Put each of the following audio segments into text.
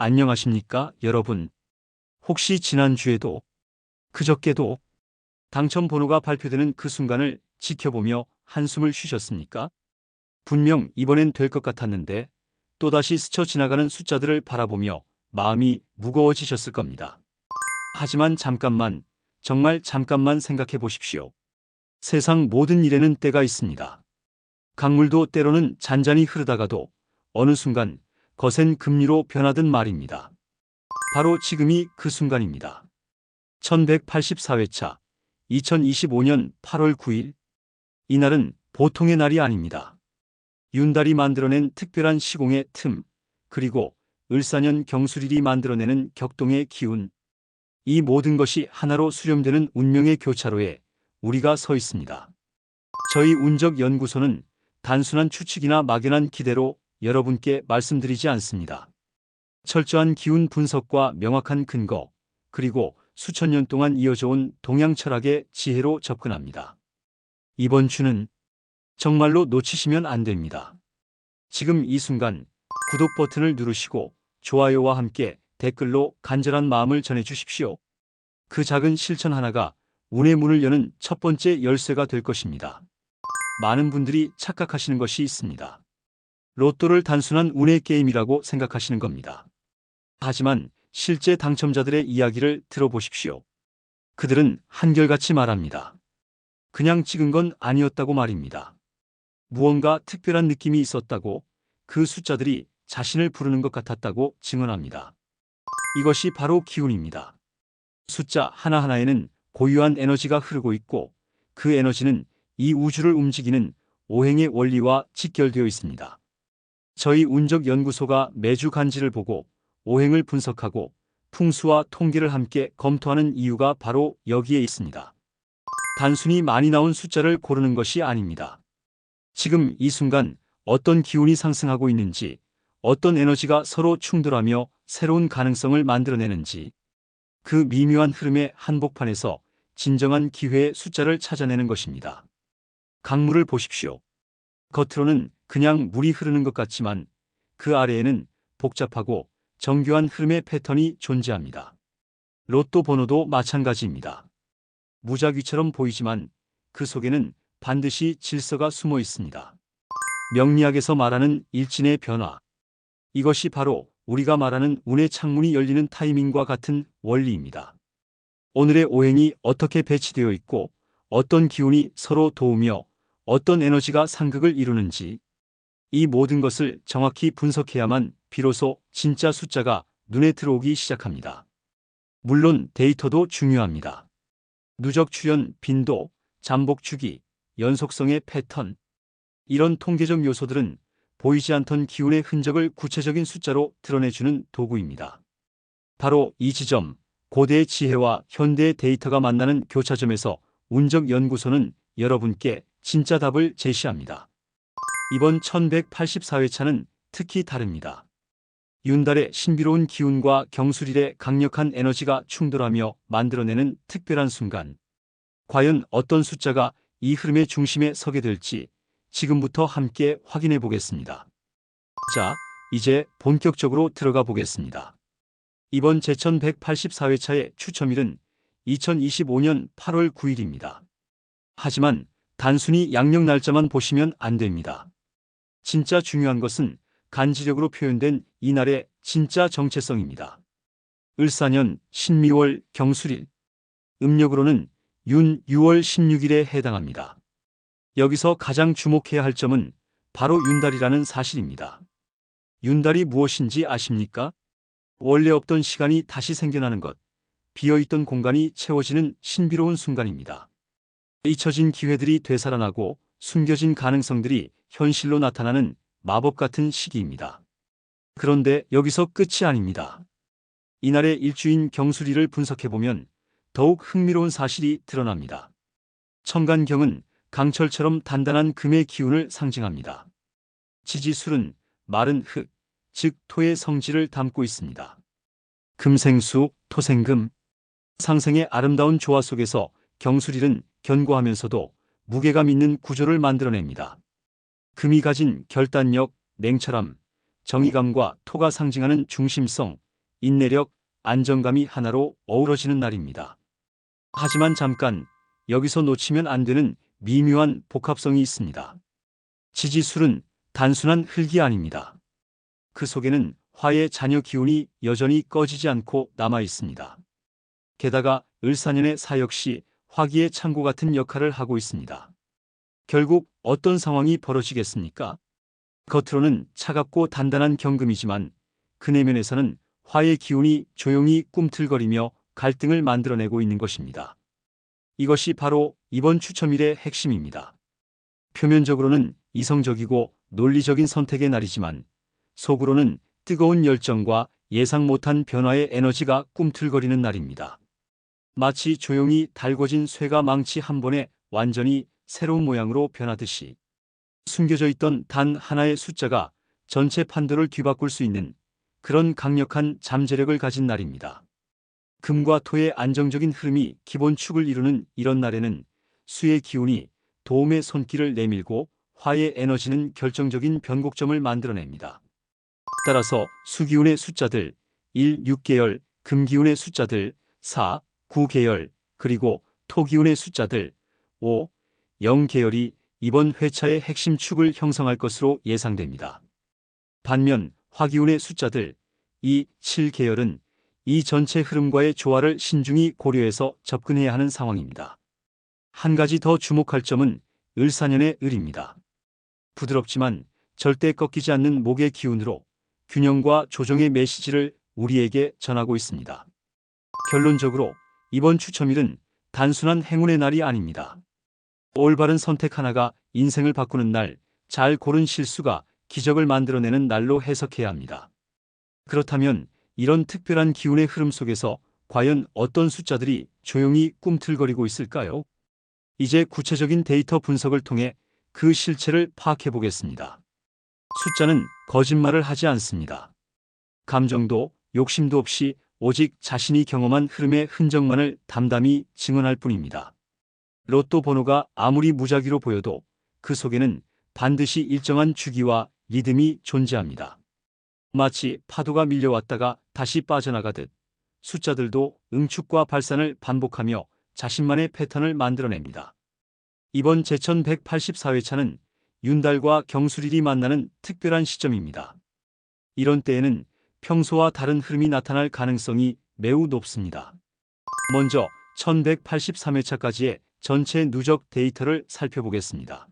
안녕하십니까, 여러분. 혹시 지난주에도, 그저께도 당첨 번호가 발표되는 그 순간을 지켜보며 한숨을 쉬셨습니까? 분명 이번엔 될 것 같았는데 또다시 스쳐 지나가는 숫자들을 바라보며 마음이 무거워지셨을 겁니다. 하지만 잠깐만, 정말 잠깐만 생각해 보십시오. 세상 모든 일에는 때가 있습니다. 강물도 때로는 잔잔히 흐르다가도 어느 순간 거센 급류로 변하든 말입니다. 바로 지금이 그 순간입니다. 1184회차 2025년 8월 9일 이날은 보통의 날이 아닙니다. 윤달이 만들어낸 특별한 시공의 틈 그리고 을사년 경술일이 만들어내는 격동의 기운 이 모든 것이 하나로 수렴되는 운명의 교차로에 우리가 서 있습니다. 저희 운적 연구소는 단순한 추측이나 막연한 기대로 여러분께 말씀드리지 않습니다. 철저한 기운 분석과 명확한 근거, 그리고 수천 년 동안 이어져 온 동양 철학의 지혜로 접근합니다. 이번 주는 정말로 놓치시면 안 됩니다. 지금 이 순간 구독 버튼을 누르시고 좋아요와 함께 댓글로 간절한 마음을 전해 주십시오. 그 작은 실천 하나가 운의 문을 여는 첫 번째 열쇠가 될 것입니다. 많은 분들이 착각하시는 것이 있습니다. 로또를 단순한 운의 게임이라고 생각하시는 겁니다. 하지만 실제 당첨자들의 이야기를 들어보십시오. 그들은 한결같이 말합니다. 그냥 찍은 건 아니었다고 말입니다. 무언가 특별한 느낌이 있었다고 그 숫자들이 자신을 부르는 것 같았다고 증언합니다. 이것이 바로 기운입니다. 숫자 하나하나에는 고유한 에너지가 흐르고 있고 그 에너지는 이 우주를 움직이는 오행의 원리와 직결되어 있습니다. 저희 운적 연구소가 매주 간지를 보고 오행을 분석하고 풍수와 통계를 함께 검토하는 이유가 바로 여기에 있습니다. 단순히 많이 나온 숫자를 고르는 것이 아닙니다. 지금 이 순간 어떤 기운이 상승하고 있는지, 어떤 에너지가 서로 충돌하며 새로운 가능성을 만들어내는지, 그 미묘한 흐름의 한복판에서 진정한 기회의 숫자를 찾아내는 것입니다. 강물을 보십시오. 겉으로는 그냥 물이 흐르는 것 같지만 그 아래에는 복잡하고 정교한 흐름의 패턴이 존재합니다. 로또 번호도 마찬가지입니다. 무작위처럼 보이지만 그 속에는 반드시 질서가 숨어 있습니다. 명리학에서 말하는 일진의 변화. 이것이 바로 우리가 말하는 운의 창문이 열리는 타이밍과 같은 원리입니다. 오늘의 오행이 어떻게 배치되어 있고 어떤 기운이 서로 도우며 어떤 에너지가 상극을 이루는지 이 모든 것을 정확히 분석해야만 비로소 진짜 숫자가 눈에 들어오기 시작합니다. 물론 데이터도 중요합니다. 누적 출현 빈도, 잠복 주기, 연속성의 패턴, 이런 통계적 요소들은 보이지 않던 기운의 흔적을 구체적인 숫자로 드러내주는 도구입니다. 바로 이 지점, 고대의 지혜와 현대의 데이터가 만나는 교차점에서 운적 연구소는 여러분께 진짜 답을 제시합니다. 이번 1184회차는 특히 다릅니다. 윤달의 신비로운 기운과 경술일의 강력한 에너지가 충돌하며 만들어내는 특별한 순간. 과연 어떤 숫자가 이 흐름의 중심에 서게 될지 지금부터 함께 확인해 보겠습니다. 자, 이제 본격적으로 들어가 보겠습니다. 이번 제1184회차의 추첨일은 2025년 8월 9일입니다. 하지만 단순히 양력 날짜만 보시면 안 됩니다. 진짜 중요한 것은 간지력으로 표현된 이날의 진짜 정체성입니다. 을사년 신미월 경술일, 음력으로는 윤 6월 16일에 해당합니다. 여기서 가장 주목해야 할 점은 바로 윤달이라는 사실입니다. 윤달이 무엇인지 아십니까? 원래 없던 시간이 다시 생겨나는 것, 비어있던 공간이 채워지는 신비로운 순간입니다. 잊혀진 기회들이 되살아나고 숨겨진 가능성들이 현실로 나타나는 마법 같은 시기입니다. 그런데 여기서 끝이 아닙니다. 이날의 일주인 경수리를 분석해보면 더욱 흥미로운 사실이 드러납니다. 청간경은 강철처럼 단단한 금의 기운을 상징합니다. 지지술은 마른 흙, 즉 토의 성질을 담고 있습니다. 금생수, 토생금, 상생의 아름다운 조화 속에서 경수릴은 견고하면서도 무게감 있는 구조를 만들어냅니다. 금이 가진 결단력, 냉철함, 정의감과 토가 상징하는 중심성, 인내력, 안정감이 하나로 어우러지는 날입니다. 하지만 잠깐 여기서 놓치면 안 되는 미묘한 복합성이 있습니다. 지지술은 단순한 흙이 아닙니다. 그 속에는 화의 잔여 기운이 여전히 꺼지지 않고 남아 있습니다. 게다가 을사년의 사 역시 화기의 창고 같은 역할을 하고 있습니다. 결국 어떤 상황이 벌어지겠습니까? 겉으로는 차갑고 단단한 경금이지만 그 내면에서는 화의 기운이 조용히 꿈틀거리며 갈등을 만들어내고 있는 것입니다. 이것이 바로 이번 추첨일의 핵심입니다. 표면적으로는 이성적이고 논리적인 선택의 날이지만 속으로는 뜨거운 열정과 예상 못한 변화의 에너지가 꿈틀거리는 날입니다. 마치 조용히 달궈진 쇠가 망치 한 번에 완전히 새로운 모양으로 변하듯이 숨겨져 있던 단 하나의 숫자가 전체 판도를 뒤바꿀 수 있는 그런 강력한 잠재력을 가진 날입니다. 금과 토의 안정적인 흐름이 기본 축을 이루는 이런 날에는 수의 기운이 도움의 손길을 내밀고 화의 에너지는 결정적인 변곡점을 만들어냅니다. 따라서 수기운의 숫자들 1, 6계열, 금기운의 숫자들 4, 9계열, 그리고 토기운의 숫자들 5, 0계열이 이번 회차의 핵심 축을 형성할 것으로 예상됩니다. 반면 화기운의 숫자들 2, 7계열은 이 전체 흐름과의 조화를 신중히 고려해서 접근해야 하는 상황입니다. 한 가지 더 주목할 점은 을사년의 을입니다. 부드럽지만 절대 꺾이지 않는 목의 기운으로 균형과 조정의 메시지를 우리에게 전하고 있습니다. 결론적으로 이번 추첨일은 단순한 행운의 날이 아닙니다. 올바른 선택 하나가 인생을 바꾸는 날, 잘 고른 실수가 기적을 만들어내는 날로 해석해야 합니다. 그렇다면 이런 특별한 기운의 흐름 속에서 과연 어떤 숫자들이 조용히 꿈틀거리고 있을까요? 이제 구체적인 데이터 분석을 통해 그 실체를 파악해 보겠습니다. 숫자는 거짓말을 하지 않습니다. 감정도 욕심도 없이 오직 자신이 경험한 흐름의 흔적만을 담담히 증언할 뿐입니다. 로또 번호가 아무리 무작위로 보여도 그 속에는 반드시 일정한 주기와 리듬이 존재합니다. 마치 파도가 밀려왔다가 다시 빠져나가듯 숫자들도 응축과 발산을 반복하며 자신만의 패턴을 만들어냅니다. 이번 제천 184회차는 윤달과 경술일이 만나는 특별한 시점입니다. 이런 때에는 평소와 다른 흐름이 나타날 가능성이 매우 높습니다. 먼저 1183회차까지의 전체 누적 데이터를 살펴보겠습니다.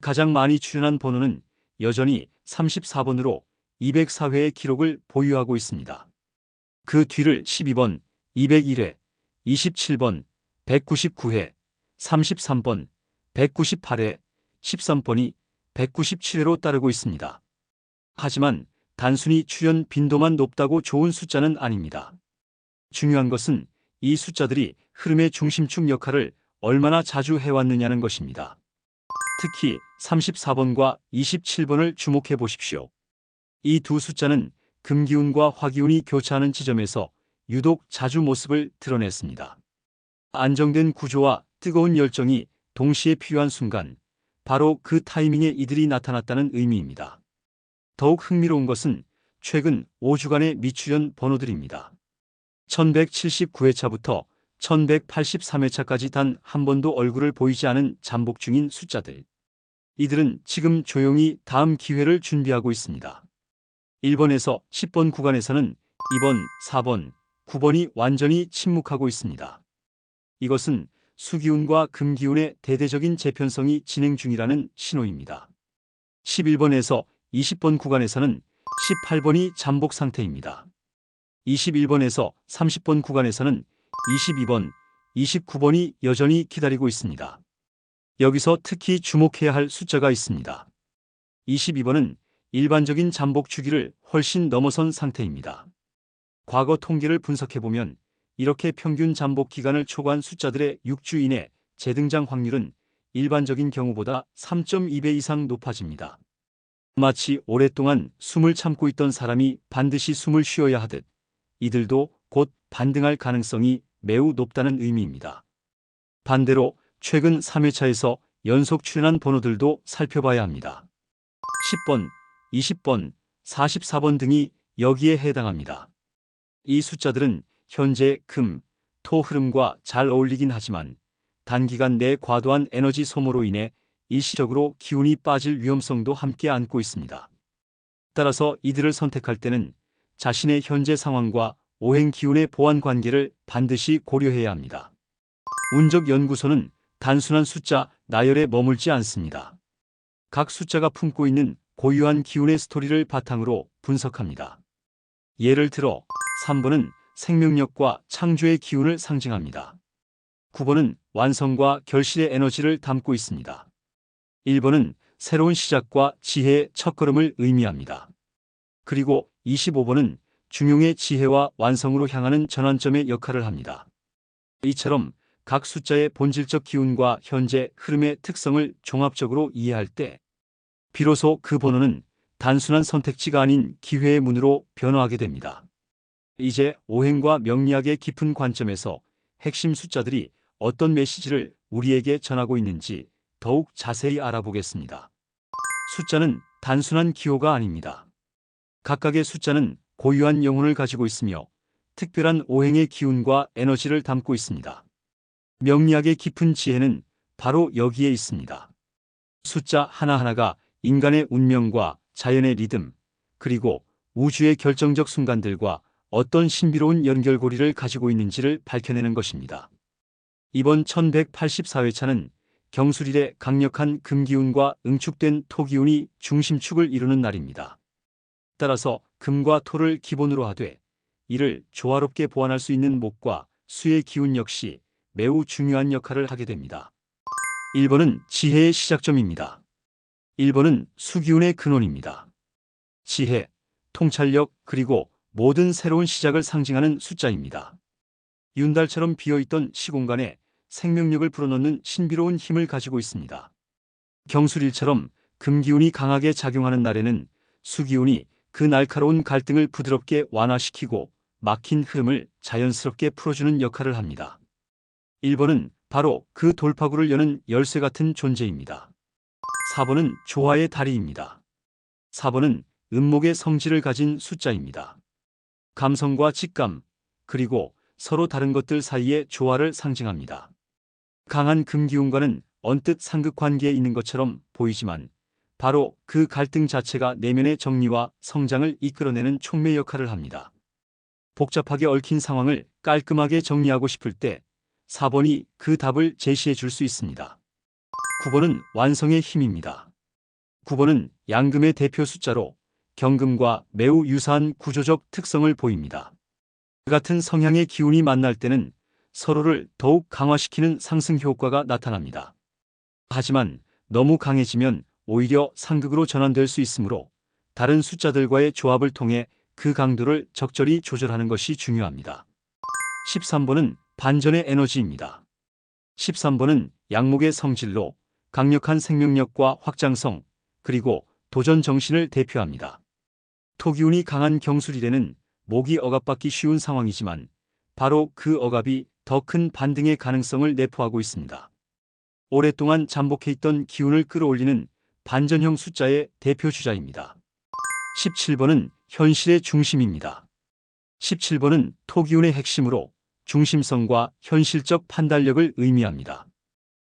가장 많이 출연한 번호는 여전히 34번으로 204회의 기록을 보유하고 있습니다. 그 뒤를 12번, 201회, 27번, 199회, 33번, 198회, 13번이 197회로 따르고 있습니다. 하지만 단순히 출연 빈도만 높다고 좋은 숫자는 아닙니다. 중요한 것은 이 숫자들이 흐름의 중심축 역할을 얼마나 자주 해왔느냐는 것입니다. 특히 34번과 27번을 주목해 보십시오. 이 두 숫자는 금기운과 화기운이 교차하는 지점에서 유독 자주 모습을 드러냈습니다. 안정된 구조와 뜨거운 열정이 동시에 필요한 순간, 바로 그 타이밍에 이들이 나타났다는 의미입니다. 더욱 흥미로운 것은 최근 5주간의 미출연 번호들입니다. 1179회차부터 1183회차까지 단 한 번도 얼굴을 보이지 않은 잠복 중인 숫자들. 이들은 지금 조용히 다음 기회를 준비하고 있습니다. 1번에서 10번 구간에서는 2번, 4번, 9번이 완전히 침묵하고 있습니다. 이것은 수기운과 금기운의 대대적인 재편성이 진행 중이라는 신호입니다. 11번에서 20번 구간에서는 18번이 잠복 상태입니다. 21번에서 30번 구간에서는 22번, 29번이 여전히 기다리고 있습니다. 여기서 특히 주목해야 할 숫자가 있습니다. 22번은 일반적인 잠복 주기를 훨씬 넘어선 상태입니다. 과거 통계를 분석해보면 이렇게 평균 잠복 기간을 초과한 숫자들의 6주 이내 재등장 확률은 일반적인 경우보다 3.2배 이상 높아집니다. 마치 오랫동안 숨을 참고 있던 사람이 반드시 숨을 쉬어야 하듯 이들도 곧 반등할 가능성이 매우 높다는 의미입니다. 반대로 최근 3회차에서 연속 출연한 번호들도 살펴봐야 합니다. 10번, 20번, 44번 등이 여기에 해당합니다. 이 숫자들은 현재 금, 토 흐름과 잘 어울리긴 하지만 단기간 내 과도한 에너지 소모로 인해 일시적으로 기운이 빠질 위험성도 함께 안고 있습니다. 따라서 이들을 선택할 때는 자신의 현재 상황과 오행 기운의 보완 관계를 반드시 고려해야 합니다. 운적 연구소는 단순한 숫자, 나열에 머물지 않습니다. 각 숫자가 품고 있는 고유한 기운의 스토리를 바탕으로 분석합니다. 예를 들어 3번은 생명력과 창조의 기운을 상징합니다. 9번은 완성과 결실의 에너지를 담고 있습니다. 1번은 새로운 시작과 지혜의 첫걸음을 의미합니다. 그리고 25번은 중용의 지혜와 완성으로 향하는 전환점의 역할을 합니다. 이처럼 각 숫자의 본질적 기운과 현재 흐름의 특성을 종합적으로 이해할 때 비로소 그 번호는 단순한 선택지가 아닌 기회의 문으로 변화하게 됩니다. 이제 오행과 명리학의 깊은 관점에서 핵심 숫자들이 어떤 메시지를 우리에게 전하고 있는지 더욱 자세히 알아보겠습니다. 숫자는 단순한 기호가 아닙니다. 각각의 숫자는 고유한 영혼을 가지고 있으며 특별한 오행의 기운과 에너지를 담고 있습니다. 명리학의 깊은 지혜는 바로 여기에 있습니다. 숫자 하나하나가 인간의 운명과 자연의 리듬, 그리고 우주의 결정적 순간들과 어떤 신비로운 연결고리를 가지고 있는지를 밝혀내는 것입니다. 이번 1184회차는 경술일의 강력한 금기운과 응축된 토기운이 중심축을 이루는 날입니다. 따라서 금과 토를 기본으로 하되 이를 조화롭게 보완할 수 있는 목과 수의 기운 역시 매우 중요한 역할을 하게 됩니다. 1번은 지혜의 시작점입니다. 1번은 수기운의 근원입니다. 지혜, 통찰력, 그리고 모든 새로운 시작을 상징하는 숫자입니다. 윤달처럼 비어있던 시공간에 생명력을 불어넣는 신비로운 힘을 가지고 있습니다. 경술일처럼 금기운이 강하게 작용하는 날에는 수기운이 그 날카로운 갈등을 부드럽게 완화시키고 막힌 흐름을 자연스럽게 풀어주는 역할을 합니다. 1번은 바로 그 돌파구를 여는 열쇠 같은 존재입니다. 4번은 조화의 다리입니다. 4번은 음목의 성질을 가진 숫자입니다. 감성과 직감, 그리고 서로 다른 것들 사이의 조화를 상징합니다. 강한 금기운과는 언뜻 상극 관계에 있는 것처럼 보이지만 바로 그 갈등 자체가 내면의 정리와 성장을 이끌어내는 촉매 역할을 합니다. 복잡하게 얽힌 상황을 깔끔하게 정리하고 싶을 때 4번이 그 답을 제시해 줄 수 있습니다. 9번은 완성의 힘입니다. 9번은 양금의 대표 숫자로 경금과 매우 유사한 구조적 특성을 보입니다. 같은 성향의 기운이 만날 때는 서로를 더욱 강화시키는 상승 효과가 나타납니다. 하지만 너무 강해지면 오히려 상극으로 전환될 수 있으므로 다른 숫자들과의 조합을 통해 그 강도를 적절히 조절하는 것이 중요합니다. 13번은 반전의 에너지입니다. 13번은 양목의 성질로 강력한 생명력과 확장성, 그리고 도전 정신을 대표합니다. 토기운이 강한 경술일에는 목이 억압받기 쉬운 상황이지만 바로 그 억압이 더 큰 반등의 가능성을 내포하고 있습니다. 오랫동안 잠복해 있던 기운을 끌어올리는 반전형 숫자의 대표 주자입니다. 17번은 현실의 중심입니다. 17번은 토기운의 핵심으로 중심성과 현실적 판단력을 의미합니다.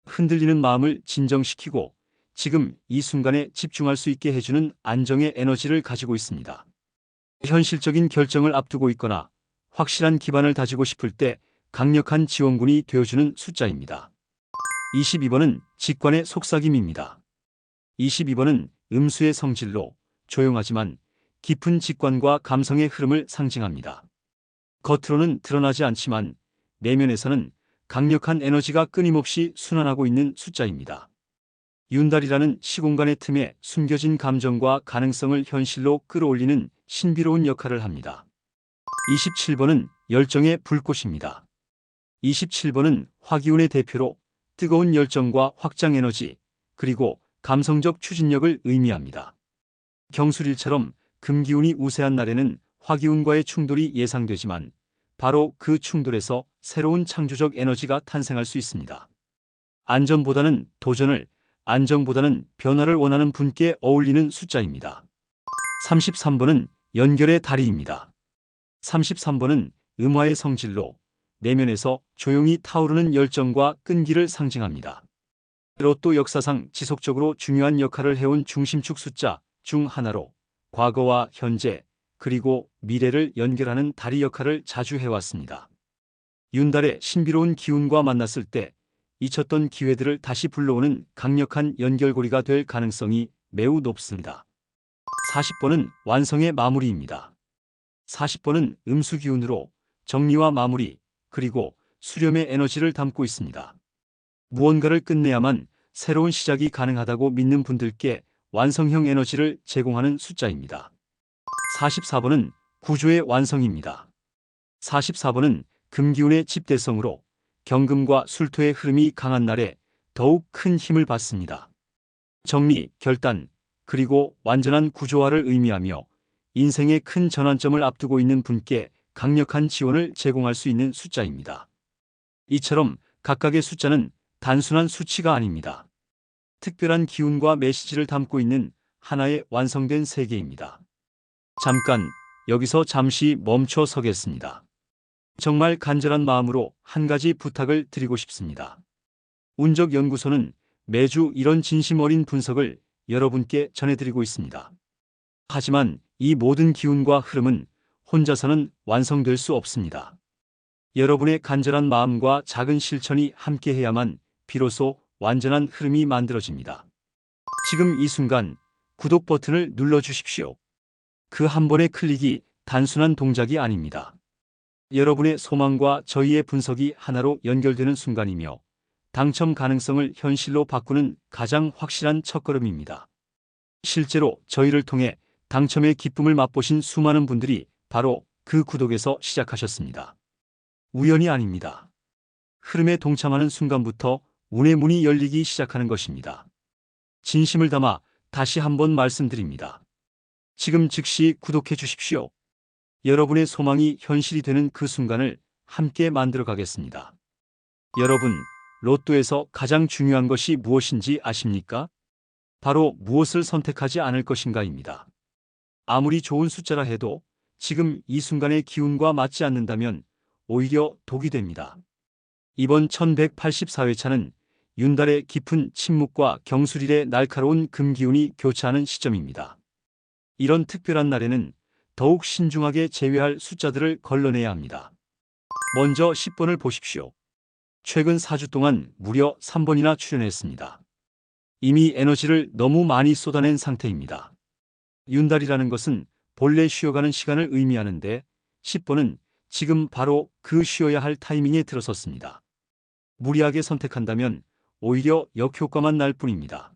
흔들리는 마음을 진정시키고 지금 이 순간에 집중할 수 있게 해주는 안정의 에너지를 가지고 있습니다. 현실적인 결정을 앞두고 있거나 확실한 기반을 다지고 싶을 때 강력한 지원군이 되어주는 숫자입니다. 22번은 직관의 속삭임입니다. 22번은 음수의 성질로 조용하지만 깊은 직관과 감성의 흐름을 상징합니다. 겉으로는 드러나지 않지만 내면에서는 강력한 에너지가 끊임없이 순환하고 있는 숫자입니다. 윤달이라는 시공간의 틈에 숨겨진 감정과 가능성을 현실로 끌어올리는 신비로운 역할을 합니다. 27번은 열정의 불꽃입니다. 27번은 화기운의 대표로 뜨거운 열정과 확장 에너지, 그리고 감성적 추진력을 의미합니다. 경술일처럼 금기운이 우세한 날에는 화기운과의 충돌이 예상되지만 바로 그 충돌에서 새로운 창조적 에너지가 탄생할 수 있습니다. 안전보다는 도전을, 안정보다는 변화를 원하는 분께 어울리는 숫자입니다. 33번은 연결의 다리입니다. 33번은 음화의 성질로 내면에서 조용히 타오르는 열정과 끈기를 상징합니다. 로또 역사상 지속적으로 중요한 역할을 해온 중심축 숫자 중 하나로 과거와 현재 그리고 미래를 연결하는 다리 역할을 자주 해왔습니다. 윤달의 신비로운 기운과 만났을 때 잊혔던 기회들을 다시 불러오는 강력한 연결고리가 될 가능성이 매우 높습니다. 40번은 완성의 마무리입니다. 40번은 음수 기운으로 정리와 마무리, 그리고 수렴의 에너지를 담고 있습니다. 무언가를 끝내야만 새로운 시작이 가능하다고 믿는 분들께 완성형 에너지를 제공하는 숫자입니다. 44번은 구조의 완성입니다. 44번은 금기운의 집대성으로 경금과 술토의 흐름이 강한 날에 더욱 큰 힘을 받습니다. 정리, 결단, 그리고 완전한 구조화를 의미하며 인생의 큰 전환점을 앞두고 있는 분께 강력한 지원을 제공할 수 있는 숫자입니다. 이처럼 각각의 숫자는 단순한 수치가 아닙니다. 특별한 기운과 메시지를 담고 있는 하나의 완성된 세계입니다. 잠깐 여기서 잠시 멈춰 서겠습니다. 정말 간절한 마음으로 한 가지 부탁을 드리고 싶습니다. 운적 연구소는 매주 이런 진심 어린 분석을 여러분께 전해드리고 있습니다. 하지만 이 모든 기운과 흐름은 혼자서는 완성될 수 없습니다. 여러분의 간절한 마음과 작은 실천이 함께해야만 비로소 완전한 흐름이 만들어집니다. 지금 이 순간 구독 버튼을 눌러주십시오. 그 한 번의 클릭이 단순한 동작이 아닙니다. 여러분의 소망과 저희의 분석이 하나로 연결되는 순간이며 당첨 가능성을 현실로 바꾸는 가장 확실한 첫걸음입니다. 실제로 저희를 통해 당첨의 기쁨을 맛보신 수많은 분들이 바로 그 구독에서 시작하셨습니다. 우연이 아닙니다. 흐름에 동참하는 순간부터 운의 문이 열리기 시작하는 것입니다. 진심을 담아 다시 한번 말씀드립니다. 지금 즉시 구독해 주십시오. 여러분의 소망이 현실이 되는 그 순간을 함께 만들어 가겠습니다. 여러분, 로또에서 가장 중요한 것이 무엇인지 아십니까? 바로 무엇을 선택하지 않을 것인가입니다. 아무리 좋은 숫자라 해도 지금 이 순간의 기운과 맞지 않는다면 오히려 독이 됩니다. 이번 1184회차는 윤달의 깊은 침묵과 경술일의 날카로운 금기운이 교차하는 시점입니다. 이런 특별한 날에는 더욱 신중하게 제외할 숫자들을 걸러내야 합니다. 먼저 10번을 보십시오. 최근 4주 동안 무려 3번이나 출연했습니다. 이미 에너지를 너무 많이 쏟아낸 상태입니다. 윤달이라는 것은 본래 쉬어가는 시간을 의미하는데 10번은 지금 바로 그 쉬어야 할 타이밍에 들어섰습니다. 무리하게 선택한다면 오히려 역효과만 날 뿐입니다.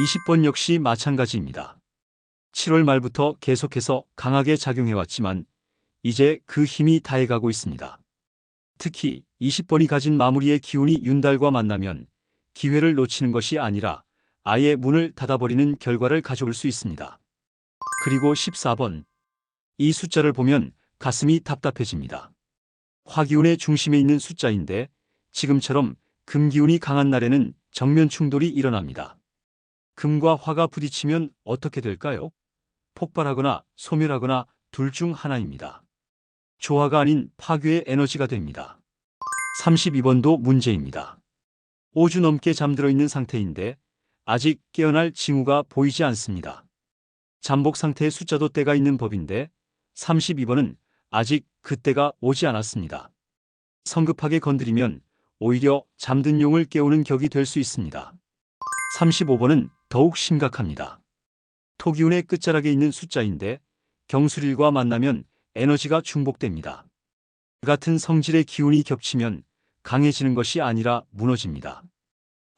20번 역시 마찬가지입니다. 7월 말부터 계속해서 강하게 작용해왔지만 이제 그 힘이 다해가고 있습니다. 특히 20번이 가진 마무리의 기운이 윤달과 만나면 기회를 놓치는 것이 아니라 아예 문을 닫아버리는 결과를 가져올 수 있습니다. 그리고 14번. 이 숫자를 보면 가슴이 답답해집니다. 화기운의 중심에 있는 숫자인데 지금처럼 금기운이 강한 날에는 정면 충돌이 일어납니다. 금과 화가 부딪히면 어떻게 될까요? 폭발하거나 소멸하거나 둘 중 하나입니다. 조화가 아닌 파괴의 에너지가 됩니다. 32번도 문제입니다. 5주 넘게 잠들어 있는 상태인데 아직 깨어날 징후가 보이지 않습니다. 잠복 상태의 숫자도 때가 있는 법인데 32번은 아직 그때가 오지 않았습니다. 성급하게 건드리면 오히려 잠든 용을 깨우는 격이 될 수 있습니다. 35번은 더욱 심각합니다. 토기운의 끝자락에 있는 숫자인데 경술일과 만나면 에너지가 중복됩니다. 같은 성질의 기운이 겹치면 강해지는 것이 아니라 무너집니다.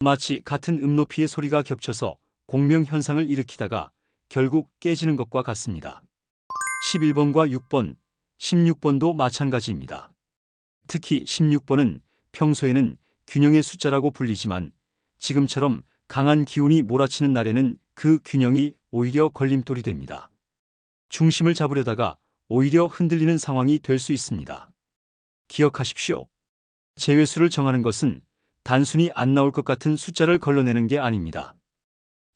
마치 같은 음높이의 소리가 겹쳐서 공명 현상을 일으키다가 결국 깨지는 것과 같습니다. 11번과 6번, 16번도 마찬가지입니다. 특히 16번은 평소에는 균형의 숫자라고 불리지만 지금처럼 강한 기운이 몰아치는 날에는 그 균형이 오히려 걸림돌이 됩니다. 중심을 잡으려다가 오히려 흔들리는 상황이 될 수 있습니다. 기억하십시오. 제외수를 정하는 것은 단순히 안 나올 것 같은 숫자를 걸러내는 게 아닙니다.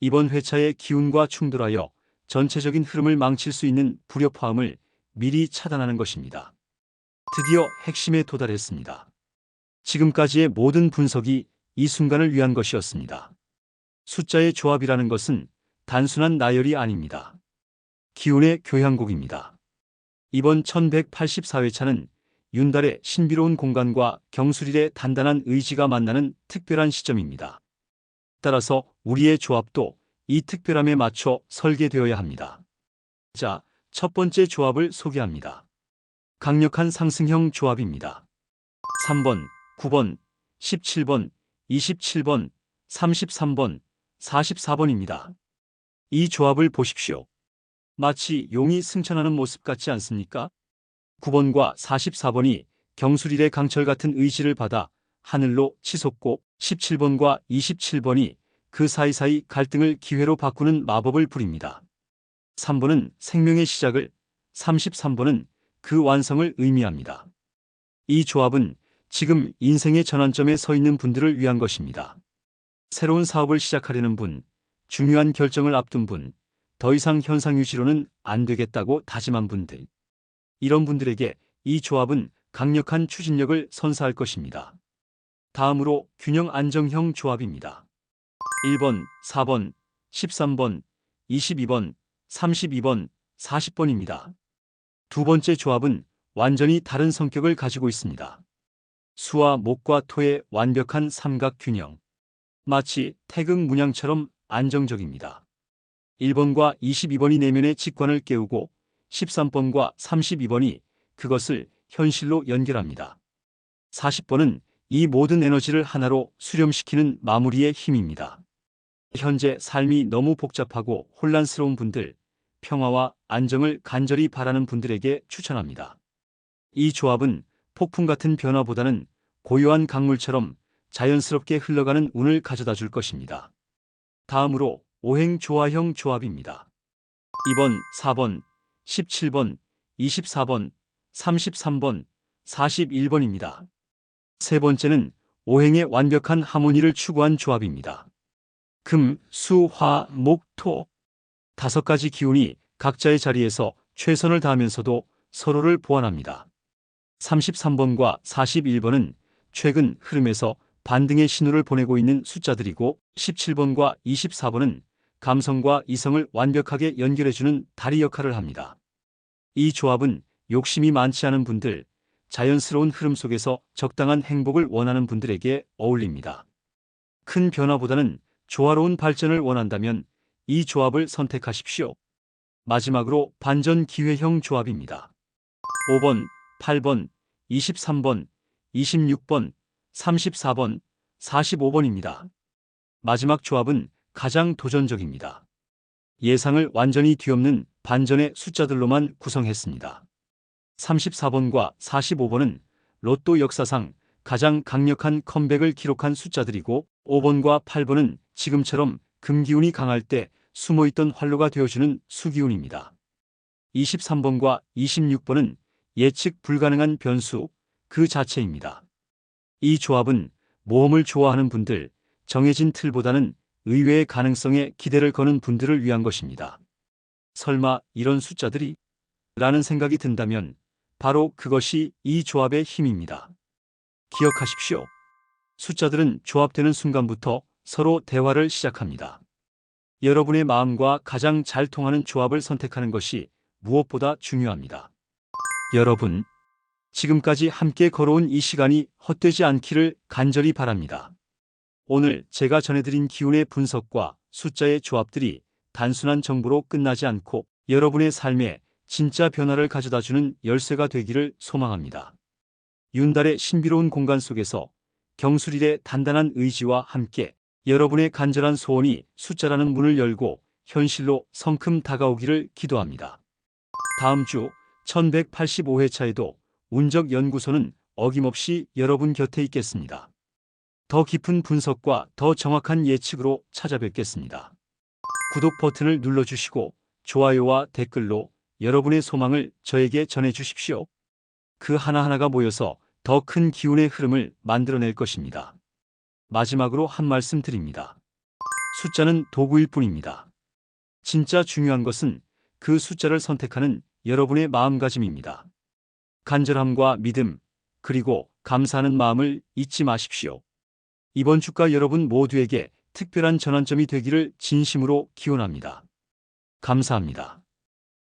이번 회차의 기운과 충돌하여 전체적인 흐름을 망칠 수 있는 불협화음을 미리 차단하는 것입니다. 드디어 핵심에 도달했습니다. 지금까지의 모든 분석이 이 순간을 위한 것이었습니다. 숫자의 조합이라는 것은 단순한 나열이 아닙니다. 기운의 교향곡입니다. 이번 1184회차는 윤달의 신비로운 공간과 경술일의 단단한 의지가 만나는 특별한 시점입니다. 따라서 우리의 조합도 이 특별함에 맞춰 설계되어야 합니다. 자, 첫 번째 조합을 소개합니다. 강력한 상승형 조합입니다. 3번, 9번, 17번, 27번, 33번, 44번입니다. 이 조합을 보십시오. 마치 용이 승천하는 모습 같지 않습니까? 9번과 44번이 경술일의 강철 같은 의지를 받아 하늘로 치솟고 17번과 27번이 그 사이사이 갈등을 기회로 바꾸는 마법을 부립니다. 3번은 생명의 시작을, 33번은 그 완성을 의미합니다. 이 조합은 지금 인생의 전환점에 서 있는 분들을 위한 것입니다. 새로운 사업을 시작하려는 분, 중요한 결정을 앞둔 분, 더 이상 현상 유지로는 안 되겠다고 다짐한 분들. 이런 분들에게 이 조합은 강력한 추진력을 선사할 것입니다. 다음으로 균형 안정형 조합입니다. 1번, 4번, 13번, 22번, 32번, 40번입니다. 두 번째 조합은 완전히 다른 성격을 가지고 있습니다. 수와 목과 토의 완벽한 삼각 균형. 마치 태극 문양처럼 안정적입니다. 1번과 22번이 내면의 직관을 깨우고 13번과 32번이 그것을 현실로 연결합니다. 40번은 이 모든 에너지를 하나로 수렴시키는 마무리의 힘입니다. 현재 삶이 너무 복잡하고 혼란스러운 분들, 평화와 안정을 간절히 바라는 분들에게 추천합니다. 이 조합은 폭풍 같은 변화보다는 고요한 강물처럼 자연스럽게 흘러가는 운을 가져다 줄 것입니다. 다음으로 오행 조화형 조합입니다. 2번, 4번, 17번, 24번, 33번, 41번입니다. 세 번째는 오행의 완벽한 하모니를 추구한 조합입니다. 금, 수, 화, 목, 토. 다섯 가지 기운이 각자의 자리에서 최선을 다하면서도 서로를 보완합니다. 33번과 41번은 최근 흐름에서 반등의 신호를 보내고 있는 숫자들이고 17번과 24번은 감성과 이성을 완벽하게 연결해주는 다리 역할을 합니다. 이 조합은 욕심이 많지 않은 분들, 자연스러운 흐름 속에서 적당한 행복을 원하는 분들에게 어울립니다. 큰 변화보다는 조화로운 발전을 원한다면 이 조합을 선택하십시오. 마지막으로 반전 기회형 조합입니다. 5번, 8번, 23번, 26번, 34번, 45번입니다. 마지막 조합은 가장 도전적입니다. 예상을 완전히 뒤엎는 반전의 숫자들로만 구성했습니다. 34번과 45번은 로또 역사상 가장 강력한 컴백을 기록한 숫자들이고 5번과 8번은 지금처럼 금기운이 강할 때 숨어있던 활로가 되어주는 수기운입니다. 23번과 26번은 예측 불가능한 변수 그 자체입니다. 이 조합은 모험을 좋아하는 분들, 정해진 틀보다는 의외의 가능성에 기대를 거는 분들을 위한 것입니다. 설마 이런 숫자들이? 라는 생각이 든다면 바로 그것이 이 조합의 힘입니다. 기억하십시오. 숫자들은 조합되는 순간부터 서로 대화를 시작합니다. 여러분의 마음과 가장 잘 통하는 조합을 선택하는 것이 무엇보다 중요합니다. 여러분, 지금까지 함께 걸어온 이 시간이 헛되지 않기를 간절히 바랍니다. 오늘 제가 전해드린 기운의 분석과 숫자의 조합들이 단순한 정보로 끝나지 않고 여러분의 삶에 진짜 변화를 가져다주는 열쇠가 되기를 소망합니다. 윤달의 신비로운 공간 속에서 경술일의 단단한 의지와 함께 여러분의 간절한 소원이 숫자라는 문을 열고 현실로 성큼 다가오기를 기도합니다. 다음 주 1185회차에도 운적 연구소는 어김없이 여러분 곁에 있겠습니다. 더 깊은 분석과 더 정확한 예측으로 찾아뵙겠습니다. 구독 버튼을 눌러주시고 좋아요와 댓글로 여러분의 소망을 저에게 전해 주십시오. 그 하나하나가 모여서 더 큰 기운의 흐름을 만들어낼 것입니다. 마지막으로 한 말씀 드립니다. 숫자는 도구일 뿐입니다. 진짜 중요한 것은 그 숫자를 선택하는 여러분의 마음가짐입니다. 간절함과 믿음, 그리고 감사하는 마음을 잊지 마십시오. 이번 주가 여러분 모두에게 특별한 전환점이 되기를 진심으로 기원합니다. 감사합니다.